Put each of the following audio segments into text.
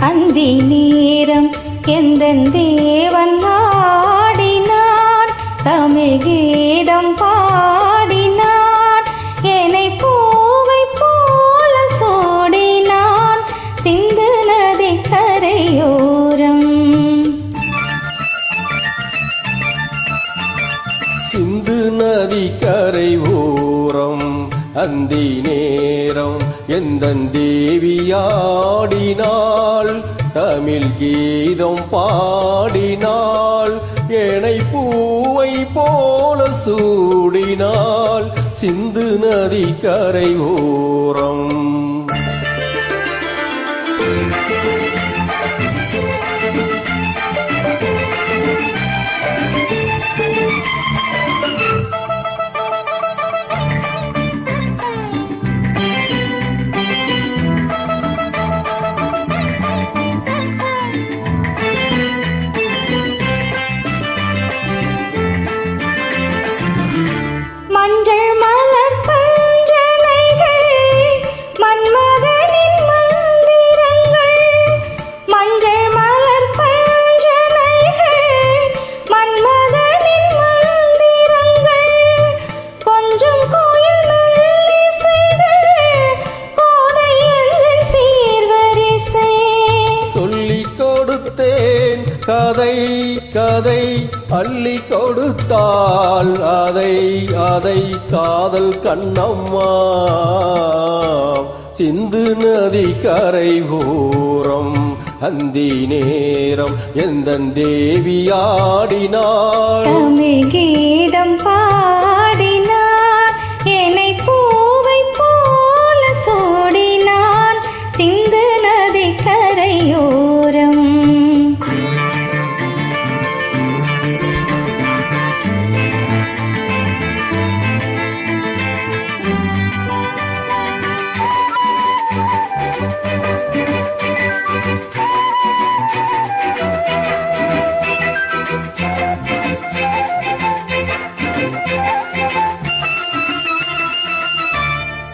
அந்தி நேரம் எந்த தேவன் ஆடினான் தமிழ் கீதம் பாடினான். என்னை பூவை போல சோடினான். சிந்து நதி கரையோரம். சிந்து நதி கரை அந்தி நேரம் எந்த தேவியாடினாள் தமிழ் கீதம் பாடினாள். ஏனை பூவை போல சூடினாள். சிந்து நதி கரை ஓரம் கொடுத்தேன் கதை கதை அள்ளி கொடுத்தால் அதை அதை காதல் கண்ணம்மா. சிந்து நதி கரை ஓரம் அந்தி நேரம் எந்த தேவி ஆடினாள். கீதம் பா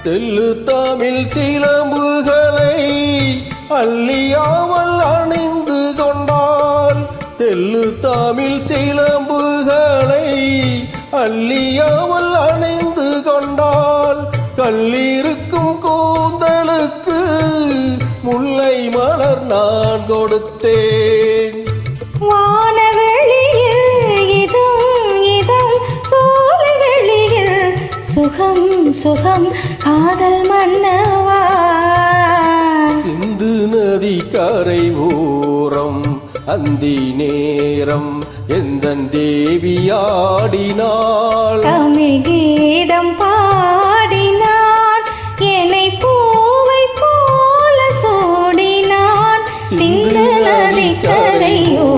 தெல்லு தமிழ் சிலம்புகளை அள்ளியாமல் அணிந்து கொண்டால் தெல்லு தமிழ் சிலம்புகளை அள்ளியாமல் அணிந்து கொண்டால் கல்லிருக்கும் கூந்தலுக்கு முல்லை மலர் நான் கொடுத்தேன். வானவெளியில் சுகம் சுகம் காதல் மன்னவா? சிந்து நதி கரை ஓரம் அந்தி நேரம் எந்த தேவியாடினாள் தமிழ் கீதம் பாடினான் என்னை பூவை போல சோடினான். சிந்து நதி கரையோ